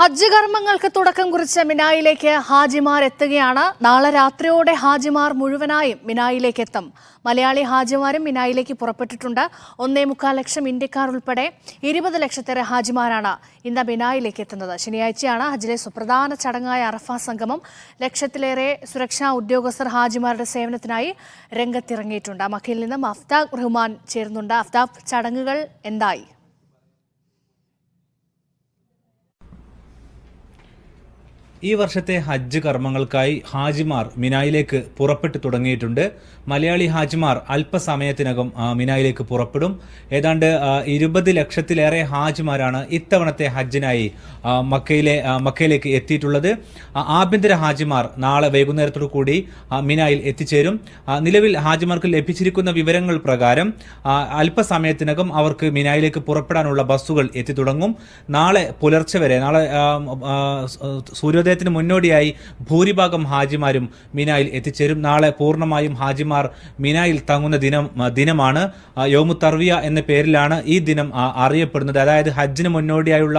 ഹജ്ജ് കർമ്മങ്ങൾക്ക് തുടക്കം കുറിച്ച മിനായിലേക്ക് ഹാജിമാർ എത്തുകയാണ്. നാളെ രാത്രിയോടെ ഹാജിമാർ മുഴുവനായും മിനായിലേക്ക് എത്തും. മലയാളി ഹാജിമാരും മിനായിലേക്ക് പുറപ്പെട്ടിട്ടുണ്ട്. ഒന്നേ മുക്കാൽ ലക്ഷം ഇന്ത്യക്കാർ ഉൾപ്പെടെ ഇരുപത് ലക്ഷത്തേറെ ഹാജിമാരാണ് ഇന്ന് മിനായിലേക്ക് എത്തുന്നത്. ശനിയാഴ്ചയാണ് ഹജ്ജിലെ സുപ്രധാന ചടങ്ങായ അറഫ സംഗമം. ലക്ഷത്തിലേറെ സുരക്ഷാ ഉദ്യോഗസ്ഥർ ഹാജിമാരുടെ സേവനത്തിനായി രംഗത്തിറങ്ങിയിട്ടുണ്ട്. മക്കയിൽ നിന്നും അഫ്താഖ് റഹ്മാൻ ചേരുന്നുണ്ട്. അഫ്താബ് ചടങ്ങുകൾ എന്തായി? ഈ വർഷത്തെ ഹജ്ജ് കർമ്മങ്ങൾക്കായി ഹാജിമാർ മിനായിലേക്ക് പുറപ്പെട്ടു തുടങ്ങിയിട്ടുണ്ട്. മലയാളി ഹാജിമാർ അല്പസമയത്തിനകം മിനായിലേക്ക് പുറപ്പെടും. ഏതാണ്ട് ഇരുപത് ലക്ഷത്തിലേറെ ഹാജിമാരാണ് ഇത്തവണത്തെ ഹജ്ജിനായി മക്കയിലെ മക്കയിലേക്ക് എത്തിയിട്ടുള്ളത്. ആഭ്യന്തര ഹാജിമാർ നാളെ വൈകുന്നേരത്തോടു കൂടി മിനായിൽ എത്തിച്ചേരും. നിലവിൽ ഹാജിമാർക്ക് ലഭിച്ചിരിക്കുന്ന വിവരങ്ങൾ പ്രകാരം അല്പസമയത്തിനകം അവർക്ക് മിനായിലേക്ക് പുറപ്പെടാനുള്ള ബസ്സുകൾ എത്തിത്തുടങ്ങും. നാളെ പുലർച്ചെ വരെ നാളെ ആ, സൂര്യോദയത്തിന് മുന്നോടിയായി ഭൂരിഭാഗം ഹാജിമാരും മിനായിൽ എത്തിച്ചേരും. നാളെ പൂർണമായും ഹാജിമാർ മിനായിൽ തങ്ങുന്ന ദിനം ദിനമാണ്. യോമു തർവിയ എന്ന പേരിലാണ് ഈ ദിനം അറിയപ്പെടുന്നത്. അതായത് ഹജ്ജിന് മുന്നോടിയായുള്ള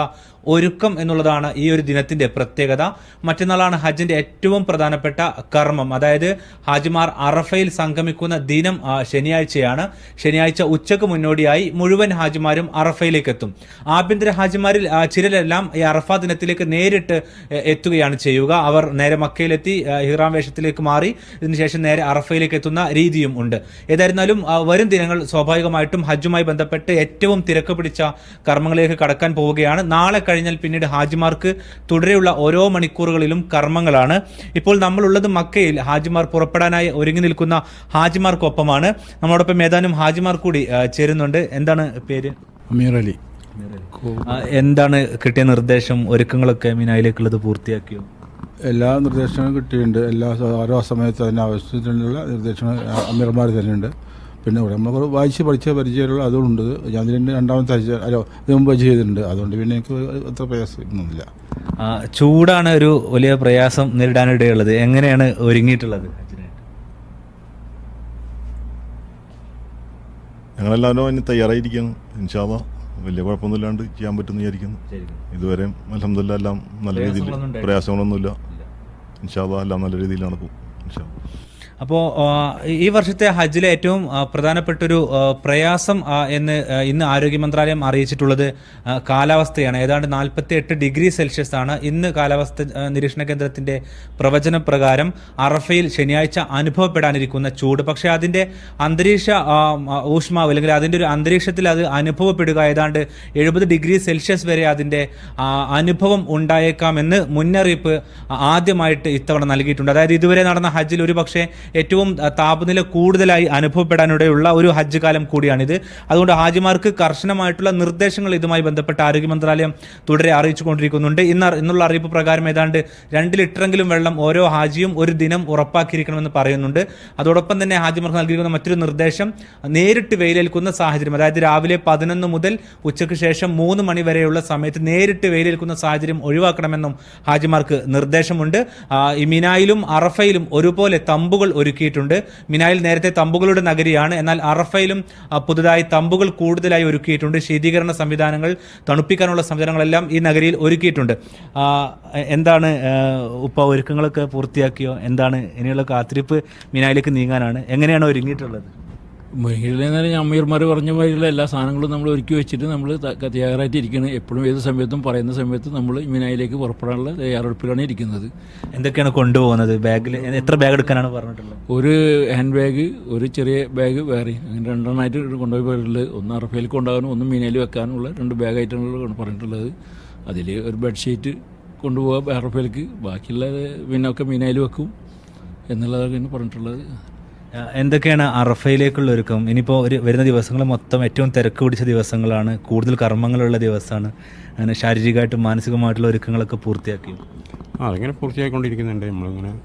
ഒരുക്കം എന്നുള്ളതാണ് ഈ ഒരു ദിനത്തിന്റെ പ്രത്യേകത. മറ്റന്നാളാണ് ഹജ്ജിന്റെ ഏറ്റവും പ്രധാനപ്പെട്ട കർമ്മം. അതായത് ഹാജിമാർ അറഫയിൽ സംഗമിക്കുന്ന ദിനം ശനിയാഴ്ചയാണ്. ശനിയാഴ്ച ഉച്ചയ്ക്ക് മുന്നോടിയായി മുഴുവൻ ഹാജിമാരും അറഫയിലേക്ക് എത്തും ആഭ്യന്തര ഹാജിമാരിൽ ചിലരെല്ലാം ഈ അറഫ ദിനത്തിലേക്ക് നേരിട്ട് എത്തുകയാണ് ചെയ്യുക. അവർ നേരെ മക്കയിലെത്തി ഹിറാം വേഷത്തിലേക്ക് മാറി ഇതിനുശേഷം നേരെ അറഫയിലേക്ക് എത്തുന്ന രീതിയും ഉണ്ട്. ഏതായിരുന്നാലും വരും ദിനങ്ങൾ സ്വാഭാവികമായിട്ടും ഹജ്ജുമായി ബന്ധപ്പെട്ട് ഏറ്റവും തിരക്ക് പിടിച്ച കർമ്മങ്ങളിലേക്ക് കടക്കാൻ പോവുകയാണ്. നാളെ കഴിഞ്ഞാൽ പിന്നീട് ഹാജിമാർക്ക് തുടരെയുള്ള ഓരോ മണിക്കൂറുകളിലും കർമ്മങ്ങളാണ്. ഇപ്പോൾ നമ്മളുള്ളത് മക്കയിൽ ഹാജിമാർ പുറപ്പെടാനായി ഒരുങ്ങി നിൽക്കുന്ന ഹാജിമാർക്കൊപ്പമാണ്. നമ്മളോടൊപ്പം ഏതാനും ഹാജിമാർ കൂടി ചേരുന്നുണ്ട്. എന്താണ് പേര്? അമീർ അലി. എന്താണ് കിട്ടിയ നിർദ്ദേശം? ഒരുക്കങ്ങളൊക്കെ മിനായിലേക്കുള്ളത് പൂർത്തിയാക്കിയോ? എല്ലാ നിർദ്ദേശങ്ങളും കിട്ടിയിട്ടുണ്ട്. എല്ലാ ഓരോ സമയത്ത് അതിന് ആവശ്യത്തിനുള്ള നിർദ്ദേശങ്ങൾ അമീർമാർ തന്നെയുണ്ട് പിന്നെ ഇവിടെ നമ്മൾ വായിച്ച് പഠിച്ച പരിചയമുള്ള അതുകൊണ്ട് ഞാൻ ഇതിന്റെ രണ്ടാമത്തെ ആഴ്ച അല്ലോ ഇത് മുമ്പ് ചെയ്തിട്ടുണ്ട്. അതുകൊണ്ട് പിന്നെ എനിക്ക് അത്ര പ്രയാസമൊന്നുമില്ല. ചൂടാണ് ഒരു വലിയ പ്രയാസം നേരിടാനിടയുള്ളത്. എങ്ങനെയാണ് ഒരുങ്ങിയിട്ടുള്ളത് ഞങ്ങളെല്ലാവരും അതിന് തയ്യാറായിരിക്കുന്നു. ഇൻഷാല്ല വലിയ കുഴപ്പമൊന്നുമില്ലാണ്ട് ചെയ്യാൻ പറ്റുമെന്ന് വിചാരിക്കുന്നു. ഇതുവരെ അലഹമില്ല എല്ലാം നല്ല രീതിയിൽ. പ്രയാസങ്ങളൊന്നുമില്ല. ഇൻഷാല്ല എല്ലാം നല്ല രീതിയിൽ നടക്കും ഇൻഷാല്ല അപ്പോൾ ഈ വർഷത്തെ ഹജ്ജിലെ ഏറ്റവും പ്രധാനപ്പെട്ടൊരു പ്രയാസം എന്ന് ഇന്ന് ആരോഗ്യ മന്ത്രാലയം അറിയിച്ചിട്ടുള്ളത് കാലാവസ്ഥയാണ്. ഏതാണ്ട് നാൽപ്പത്തി എട്ട് ഡിഗ്രി സെൽഷ്യസ് ആണ് ഇന്ന് കാലാവസ്ഥ നിരീക്ഷണ കേന്ദ്രത്തിന്റെ പ്രവചന പ്രകാരം അറഫയിൽ ശനിയാഴ്ച അനുഭവപ്പെടാനിരിക്കുന്ന ചൂട്. പക്ഷേ അതിന്റെ അന്തരീക്ഷ ഊഷ്മാവ് അല്ലെങ്കിൽ അതിന്റെ ഒരു അന്തരീക്ഷത്തിൽ അത് അനുഭവപ്പെടുക ഏതാണ്ട് എഴുപത് ഡിഗ്രി സെൽഷ്യസ് വരെ അതിന്റെ അനുഭവം ഉണ്ടായേക്കാമെന്ന് മുന്നറിയിപ്പ് ആദ്യമായിട്ട് ഇത്തവണ നൽകിയിട്ടുണ്ട്. അതായത് ഇതുവരെ നടന്ന ഹജ്ജിൽ ഒരു പക്ഷേ ഏറ്റവും താപനില കൂടുതലായി അനുഭവപ്പെടാനിടയുള്ള ഒരു ഹജ്ജ് കാലം കൂടിയാണിത്. അതുകൊണ്ട് ഹാജിമാർക്ക് കർശനമായിട്ടുള്ള നിർദ്ദേശങ്ങൾ ഇതുമായി ബന്ധപ്പെട്ട് ആരോഗ്യ മന്ത്രാലയം തുടരെ അറിയിച്ചുകൊണ്ടിരിക്കുന്നുണ്ട്. ഇന്ന് ഇന്നുള്ള അറിയിപ്പ് പ്രകാരം ഏതാണ്ട് രണ്ട് ലിറ്ററെങ്കിലും വെള്ളം ഓരോ ഹാജിയും ഒരു ദിനം ഉറപ്പാക്കിയിരിക്കണമെന്ന് പറയുന്നുണ്ട്. അതോടൊപ്പം തന്നെ ഹാജിമാർക്ക് നൽകിയിരിക്കുന്ന മറ്റൊരു നിർദ്ദേശം നേരിട്ട് വെയിലേൽക്കുന്ന സാഹചര്യം അതായത് രാവിലെ പതിനൊന്ന് മുതൽ ഉച്ചയ്ക്ക് ശേഷം മൂന്ന് മണി വരെയുള്ള സമയത്ത് നേരിട്ട് വെയിലേൽക്കുന്ന സാഹചര്യം ഒഴിവാക്കണമെന്നും ഹാജിമാർക്ക് നിർദ്ദേശമുണ്ട്. ഈ മിനായിലും അറഫയിലും ഒരുപോലെ തമ്പുകൾ ഒരുക്കിയിട്ടുണ്ട്. മിനായിൽ നേരത്തെ തമ്പുകളുടെ നഗരിയാണ്. എന്നാൽ അറഫയിലും പുതുതായി തമ്പുകൾ കൂടുതലായി ഒരുക്കിയിട്ടുണ്ട്. ശീതീകരണ സംവിധാനങ്ങൾ തണുപ്പിക്കാനുള്ള സംവിധാനങ്ങളെല്ലാം ഈ നഗരിയിൽ ഒരുക്കിയിട്ടുണ്ട്. എന്താണ് ഉപ്പ ഒരുക്കങ്ങളൊക്കെ പൂർത്തിയാക്കിയോ? എന്താണ് ഇനിയുള്ള കാത്തിരിപ്പ് മിനായിലേക്ക് നീങ്ങാനാണ്? എങ്ങനെയാണ് ഒരുങ്ങിയിട്ടുള്ളത്? മഹിള അമ്മീർമാർ പറഞ്ഞ മാതിരിയുള്ള എല്ലാ സാധനങ്ങളും നമ്മൾ ഒരുക്കി വെച്ചിട്ട് നമ്മൾ തയ്യാറായിട്ട് ഇരിക്കുന്നത് എപ്പോഴും ഏത് സമയത്തും പറയുന്ന സമയത്ത് നമ്മൾ മിനായിലേക്ക് പുറപ്പെടാനുള്ള തയ്യാറെടുപ്പിലാണ് ഇരിക്കുന്നത്. എന്തൊക്കെയാണ് കൊണ്ടുപോകുന്നത്? ബാഗിൽ എത്ര ബാഗ് എടുക്കാനാണ് പറഞ്ഞിട്ടുള്ളത്? ഒരു ഹാൻഡ് ബാഗ് ഒരു ചെറിയ ബാഗ് വേറെ. അങ്ങനെ രണ്ടെണ്ണമായിട്ട് കൊണ്ടുപോയി പോയിട്ടുള്ളത്. ഒന്ന് അറഫയിൽ കൊണ്ടുപോകാനും ഒന്ന് മീനയിൽ വെക്കാനുള്ള രണ്ട് ബാഗായിട്ടാണ് പറഞ്ഞിട്ടുള്ളത്. അതിൽ ഒരു ബെഡ്ഷീറ്റ് കൊണ്ടുപോകാം അറഫയിലേക്ക്. ബാക്കിയുള്ള പിന്നെ ഒക്കെ മീനയിൽ വെക്കും എന്നുള്ളതൊക്കെയാണ് പറഞ്ഞിട്ടുള്ളത്. എന്തൊക്കെയാണ് അറഫയിലേക്കുള്ള ഒരുക്കം? ഇനിയിപ്പോൾ ഒരു വരുന്ന ദിവസങ്ങൾ മൊത്തം ഏറ്റവും തിരക്ക് പിടിച്ച ദിവസങ്ങളാണ് കൂടുതൽ കർമ്മങ്ങളുള്ള ദിവസമാണ്. അങ്ങനെ ശാരീരികമായിട്ടും മാനസികമായിട്ടുള്ള ഒരുക്കങ്ങളൊക്കെ പൂർത്തിയാക്കി. ആ അതിങ്ങനെ പൂർത്തിയായിക്കൊണ്ടിരിക്കുന്നുണ്ട്. നമ്മളിങ്ങനെ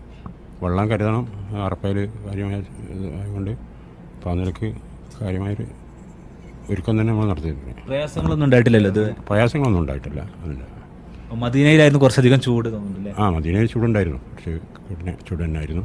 വെള്ളം കരുതണം അറപ്പയിൽ കാര്യമായ ആയതുകൊണ്ട് അപ്പോൾ ആ നിലയ്ക്ക് കാര്യമായൊരു ഒരുക്കം തന്നെ നമ്മൾ നടത്തിയിട്ടുണ്ട്. പ്രയാസങ്ങളൊന്നും ഉണ്ടായിട്ടില്ലല്ലോ ഇത്? പ്രയാസങ്ങളൊന്നും ഉണ്ടായിട്ടില്ല അതില്ല. മദീനയിലായിരുന്നു കുറച്ചധികം ചൂട് തോന്നുന്നില്ലേ ആ മദീനയിൽ ചൂടുണ്ടായിരുന്നു. പക്ഷേ ചൂട് ചൂട് തന്നെയായിരുന്നു.